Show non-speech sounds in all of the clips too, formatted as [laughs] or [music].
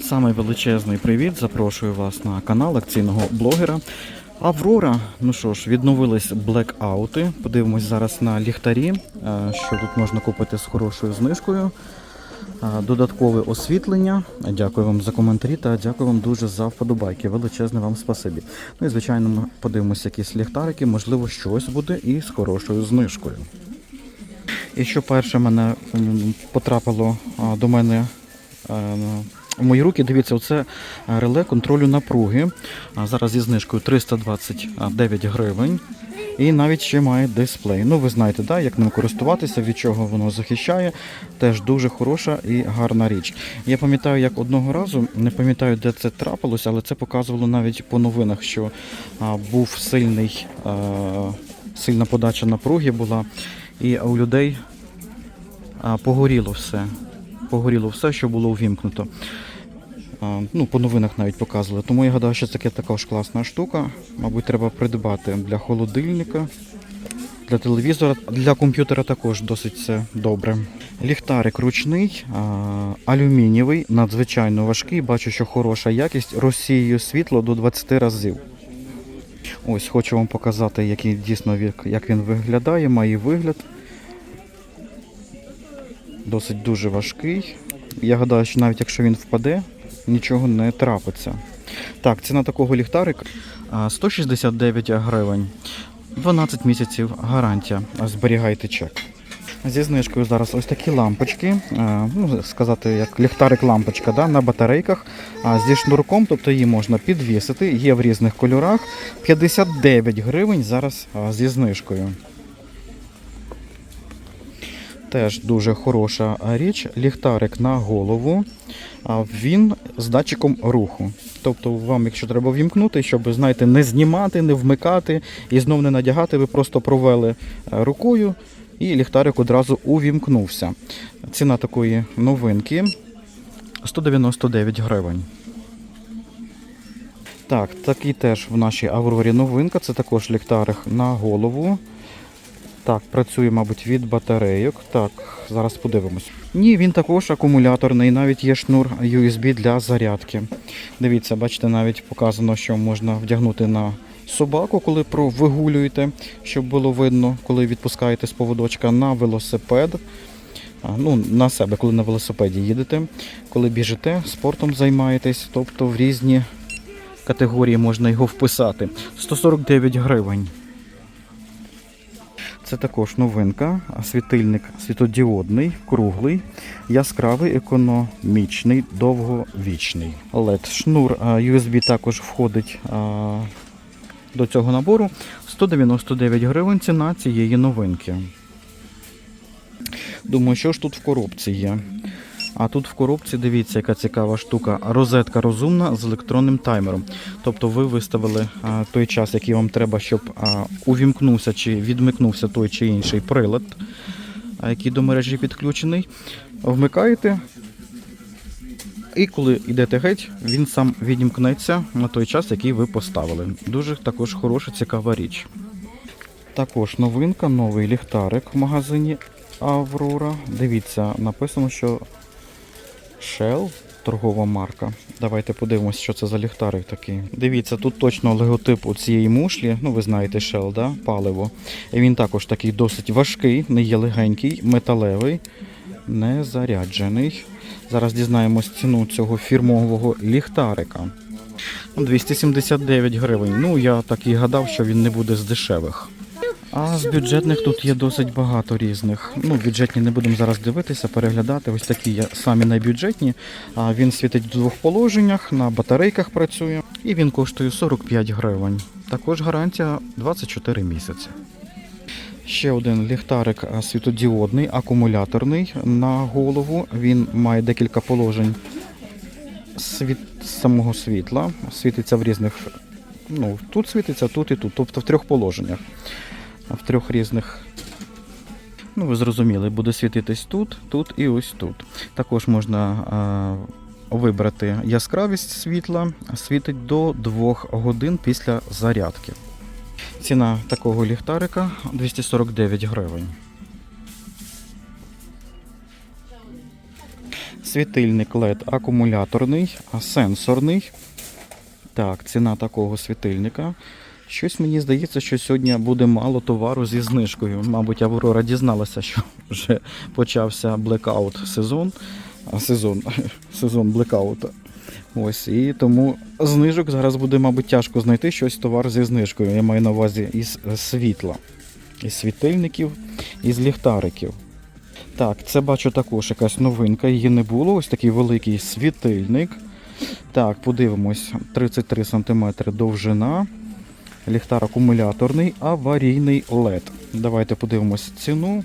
Самий величезний привіт. Запрошую вас на канал акційного блогера. Аврора. Ну що ж, відновились блекаути. Подивимось зараз на ліхтарі, е, що тут можна купити з хорошою знижкою. Е, Додаткове освітлення. Дякую вам за коментарі та дякую вам дуже за вподобайки. Величезне вам спасибі. Ну і звичайно, ми подивимося якісь ліхтарики, можливо, щось буде і з хорошою знижкою. І що перше мене потрапило до мене е, мої руки, дивіться, оце е, реле контролю напруги. Зараз зі знижкою 329 гривень. І навіть ще має дисплей. Ну, ви знаєте, да, як ним користуватися, від чого воно захищає. Теж дуже хороша і гарна річ. Я пам'ятаю, як одного разу, не пам'ятаю, де це трапилося, але це показувало навіть по новинах, що а, був сильний, а, сильна подача напруги була. І у людей а, погоріло все. Погоріло все, що було увімкнуто. Ну, по новинах навіть показували. Тому я гадаю, що це таке також класна штука. Мабуть, треба придбати для холодильника, для телевізора, для комп'ютера також досить це добре. Ліхтарик ручний, алюмінієвий, надзвичайно важкий. Бачу, що хороша якість. Розсіює світло до 20 разів. Ось хочу вам показати, який дійсно як він виглядає, має вигляд. Досить дуже важкий. Я гадаю, що навіть якщо він впаде, нічого не трапиться. Так, ціна такого ліхтарика 169 гривень. 12 місяців гарантія. Зберігайте чек. Зі знижкою зараз ось такі лампочки, ну, сказати, як ліхтарик-лампочка да, на батарейках а, зі шнурком, тобто її можна підвісити, є в різних кольорах. 59 гривень зараз зі знижкою. Теж дуже хороша річ. Ліхтарик на голову. Він з датчиком руху. Тобто, вам, якщо треба вімкнути, щоб знаєте, не знімати, не вмикати і знов не надягати, ви просто провели е, рукою і ліхтарик одразу увімкнувся. Ціна такої новинки 199 гривень. Так, такий теж в нашій Аврорі новинка. Це також ліхтарик на голову. Так, працює, мабуть, від батарейок. Так, зараз подивимось. Ні, він також акумуляторний, навіть є шнур USB для зарядки. Дивіться, бачите, навіть показано, що можна вдягнути на собаку, коли провигулюєте, щоб було видно, коли відпускаєте з поводочка на велосипед. Ну, на себе, коли на велосипеді їдете, коли біжите, спортом займаєтесь, тобто в різні категорії можна його вписати. 149 гривень. Це також новинка, світильник світодіодний, круглий, яскравий, економічний, довговічний. LED. Шнур USB також входить до цього набору. 199 гривень ціна цієї новинки. Думаю, що ж тут в коробці є. А тут в коробці дивіться, яка цікава штука. Розетка розумна з електронним таймером. Тобто ви виставили а, той час, який вам треба, щоб а, увімкнувся чи відмикнувся той чи інший прилад, а, який до мережі підключений. Вмикаєте. І коли йдете геть, він сам відімкнеться на той час, який ви поставили. Дуже також хороша, цікава річ. Також новинка, новий ліхтарик в магазині Аврора. Дивіться, написано, що Shell торгова марка. Давайте подивимось, що це за ліхтарик такий. Дивіться, тут точно логотип у цієї мушлі. Ну, ви знаєте, Shell, да? паливо. І він також такий досить важкий, не є легенький, металевий, не заряджений. Зараз дізнаємось ціну цього фірмового ліхтарика. 279 гривень. Ну, я так і гадав, що він не буде з дешевих. А з бюджетних тут є досить багато різних. Ну, бюджетні не будемо зараз дивитися, переглядати. Ось такі є самі найбюджетні. А він світить в двох положеннях, на батарейках працює. І він коштує 45 гривень. Також гарантія 24 місяці. Ще один ліхтарик світодіодний, акумуляторний на голову. Він має декілька положень світ самого світла. Світиться в різних. Ну, тут світиться, тут і тут, тобто в трьох положеннях. В трьох різних. Ну, ви зрозуміли, буде світитись тут, тут і ось тут. Також можна а, вибрати яскравість світла, світить до 2 годин після зарядки. Ціна такого ліхтарика 249 гривень. світильник LED акумуляторний, сенсорний. Так, ціна такого світильника. Щось мені здається, що сьогодні буде мало товару зі знижкою. Мабуть, Аврора дізналася, що вже почався блекаут сезон. Сезон, [laughs] сезон блекаута. Ось, і тому знижок зараз буде, мабуть, тяжко знайти щось товар зі знижкою. Я маю на увазі із світла, із світильників, із ліхтариків. Так, це бачу також якась новинка, її не було. Ось такий великий світильник. Так, подивимось, 33 см довжина. Ліхтар акумуляторний, аварійний LED. Давайте подивимось ціну.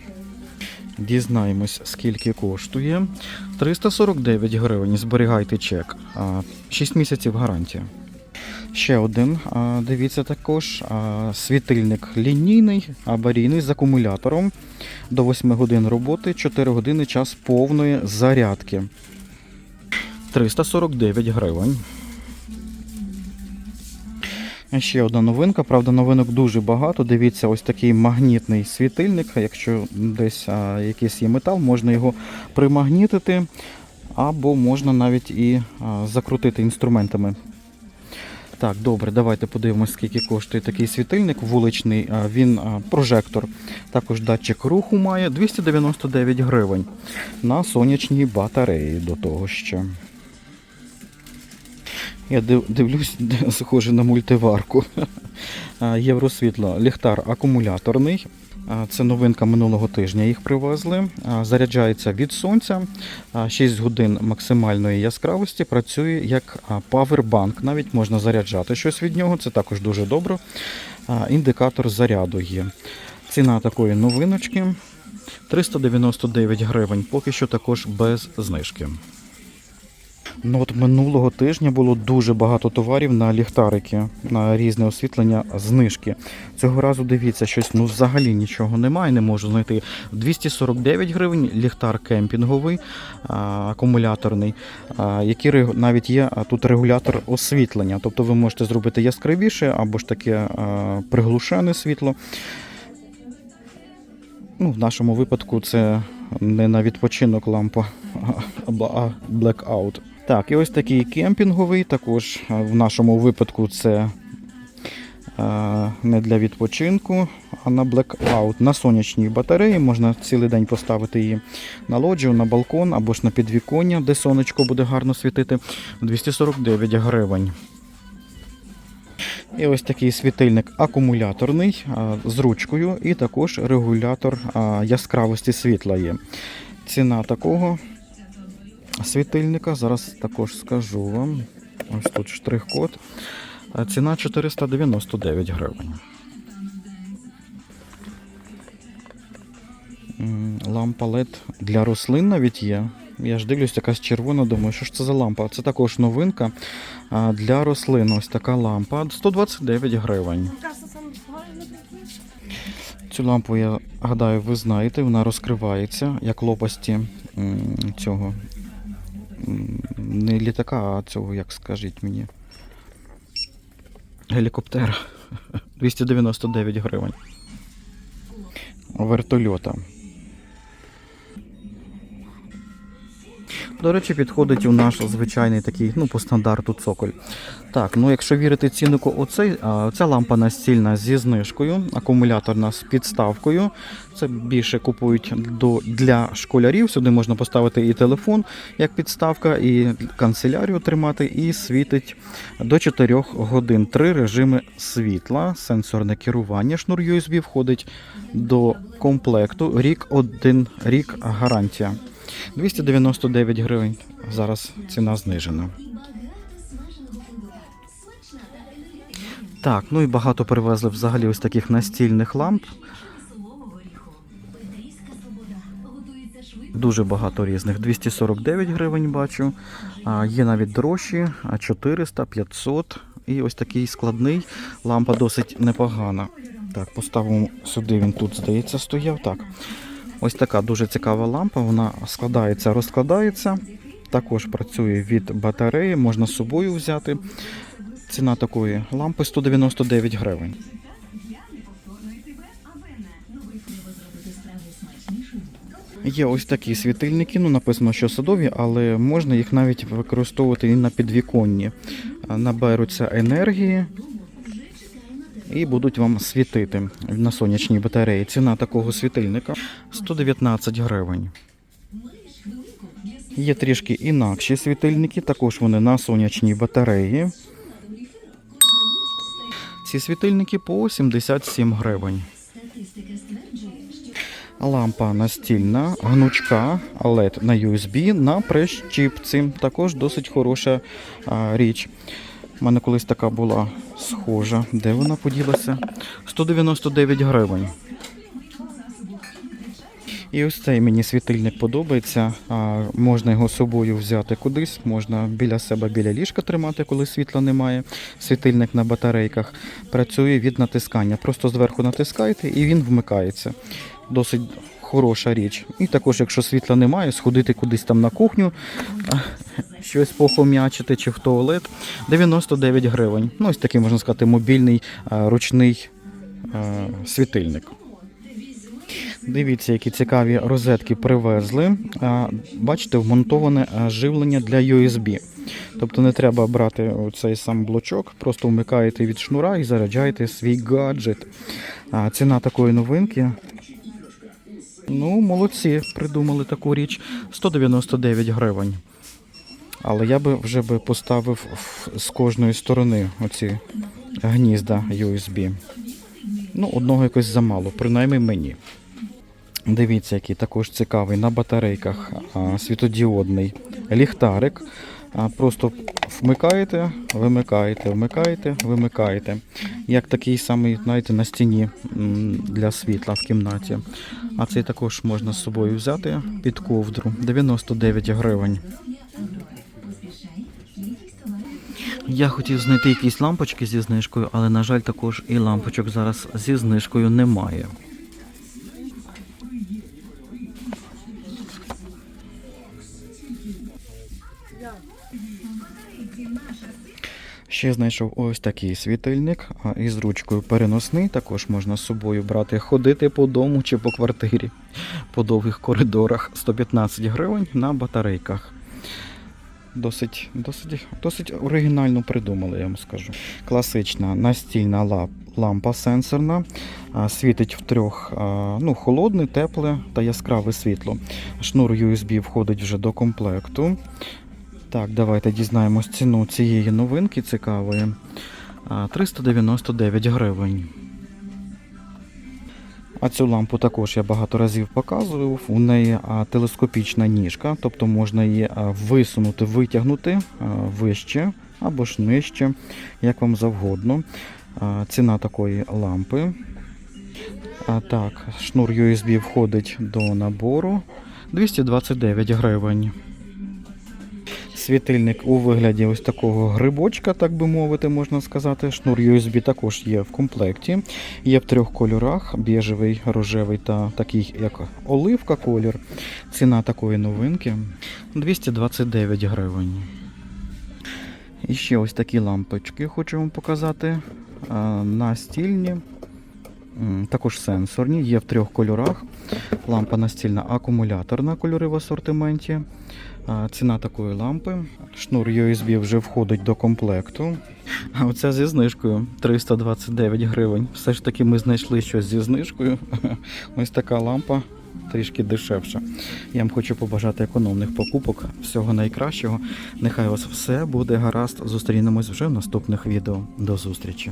Дізнаємось, скільки коштує. 349 гривень. Зберігайте чек. 6 місяців гарантія. Ще один, дивіться також, світильник лінійний, аварійний з акумулятором. До 8 годин роботи, 4 години час повної зарядки. 349 гривень. Ще одна новинка, правда, новинок дуже багато. Дивіться, ось такий магнітний світильник. Якщо десь а, якийсь є метал, можна його примагнітити, або можна навіть і а, закрутити інструментами. Так, добре, давайте подивимось, скільки коштує такий світильник вуличний. Він прожектор. Також датчик руху має 299 гривень на сонячній батареї до того ще. Я дивлюсь, [laughs] схоже на мультиварку. Євросвітло, ліхтар акумуляторний. Це новинка минулого тижня. Їх привезли. Заряджається від сонця. 6 годин максимальної яскравості. Працює як павербанк. Навіть можна заряджати щось від нього. Це також дуже добре. Індикатор заряду є. Ціна такої новиночки 399 гривень. Поки що також без знижки. Ну от минулого тижня було дуже багато товарів на ліхтарики, на різне освітлення, знижки. Цього разу дивіться, щось ну взагалі нічого немає, не можу знайти. 249 гривень ліхтар кемпінговий, акумуляторний, який навіть є тут регулятор освітлення. Тобто ви можете зробити яскравіше або ж таке приглушене світло. Ну, в нашому випадку це не на відпочинок лампа, а, blackout. Так, і ось такий кемпінговий, також в нашому випадку це а, не для відпочинку, а на blackout. На сонячній батареї можна цілий день поставити її на лоджію, на балкон або ж на підвіконня, де сонечко буде гарно світити. 249 гривень. І ось такий світильник акумуляторний з ручкою, і також регулятор яскравості світла є. Ціна такого світильника, зараз також скажу вам. Ось тут штрих-код. Ціна 499 гривень. Лампа LED для рослин навіть є. Я ж дивлюсь, якась червона, думаю, що ж це за лампа? Це також новинка для рослин. Ось така лампа. 129 гривень. Цю лампу, я гадаю, ви знаєте, вона розкривається як лопасті цього. Не літака, а цього, як скажіть мені. Гелікоптера. [laughs] 299 гривень. Вертольота. До речі, підходить у наш звичайний такий, ну, по стандарту цоколь. Так, ну якщо вірити ціннику, оцей, ця лампа настільна зі знижкою, акумуляторна з підставкою. Це більше купують до, для школярів. Сюди можна поставити і телефон як підставка, і канцелярію тримати, і світить до 4 годин. Три режими світла, сенсорне керування. Шнур USB входить до комплекту. Рік один рік гарантія. 299 гривень. Зараз ціна знижена. Так, ну і багато привезли взагалі ось таких настільних ламп. Дуже багато різних. 249 гривень бачу. А, є навіть дорожчі, а 400, 500. І ось такий складний. Лампа досить непогана. Так, поставимо сюди, він тут, здається, стояв. Так. Ось така дуже цікава лампа. Вона складається, розкладається. Також працює від батареї, можна з собою взяти. Ціна такої лампи 199 гривень. Є ось такі світильники, ну написано, що садові, але можна їх навіть використовувати і на підвіконні. Наберуться енергії і будуть вам світити на сонячній батареї. Ціна такого світильника 119 гривень. Є трішки інакші світильники, також вони на сонячній батареї. Ці світильники по 77 гривень. Лампа настільна, гнучка, LED на USB на прищіпці. Також досить хороша річ. У мене колись така була схожа. Де вона поділася? 199 гривень. І ось цей мені світильник подобається. А, можна його з собою взяти кудись, можна біля себе біля ліжка тримати, коли світла немає. Світильник на батарейках працює від натискання. Просто зверху натискаєте і він вмикається. Досить хороша річ. І також, якщо світла немає, сходити кудись там на кухню, щось похом'ячити чи в туалет. 99 гривень. Ну, ось такий, можна сказати, мобільний ручний світильник. Дивіться, які цікаві розетки привезли. Бачите, вмонтоване живлення для USB. Тобто не треба брати цей сам блочок, просто вмикаєте від шнура і заряджаєте свій гаджет. Ціна такої новинки. Ну, молодці, придумали таку річ. 199 гривень. Але я би вже би поставив з кожної сторони оці гнізда USB. Ну, одного якось замало, принаймні мені. Дивіться, який також цікавий на батарейках світодіодний ліхтарик. Просто вмикаєте, вимикаєте, вмикаєте, вимикаєте. Як такий самий, знаєте, на стіні для світла в кімнаті. А цей також можна з собою взяти під ковдру. 99 гривень. Я хотів знайти якісь лампочки зі знижкою, але, на жаль, також і лампочок зараз зі знижкою немає. Ще знайшов ось такий світильник із ручкою переносний. Також можна з собою брати, ходити по дому чи по квартирі по довгих коридорах. 115 гривень на батарейках. Досить, досить, досить оригінально придумали, я вам скажу. Класична настільна лампа сенсорна. Світить в трьох ну, холодне, тепле та яскраве світло. Шнур USB входить вже до комплекту. Так, давайте дізнаємось ціну цієї новинки цікавої. 399 гривень. А цю лампу також я багато разів показував. У неї телескопічна ніжка, тобто можна її висунути, витягнути вище або ж нижче, як вам завгодно. Ціна такої лампи. Так, шнур USB входить до набору 229 гривень. Світильник у вигляді ось такого грибочка, так би мовити, можна сказати. Шнур USB також є в комплекті. Є в трьох кольорах: біжевий, рожевий та такий, як оливка колір. Ціна такої новинки 229 гривень. І ще ось такі лампочки хочу вам показати. Настільні. Також сенсорні, є в трьох кольорах. Лампа настільна акумуляторна кольори в асортименті. Ціна такої лампи. Шнур USB вже входить до комплекту. А оця зі знижкою 329 гривень. Все ж таки ми знайшли щось зі знижкою. [laughs] Ось така лампа. Трішки дешевша. Я вам хочу побажати економних покупок, всього найкращого. Нехай у вас все буде гаразд. Зустрінемось вже в наступних відео. До зустрічі.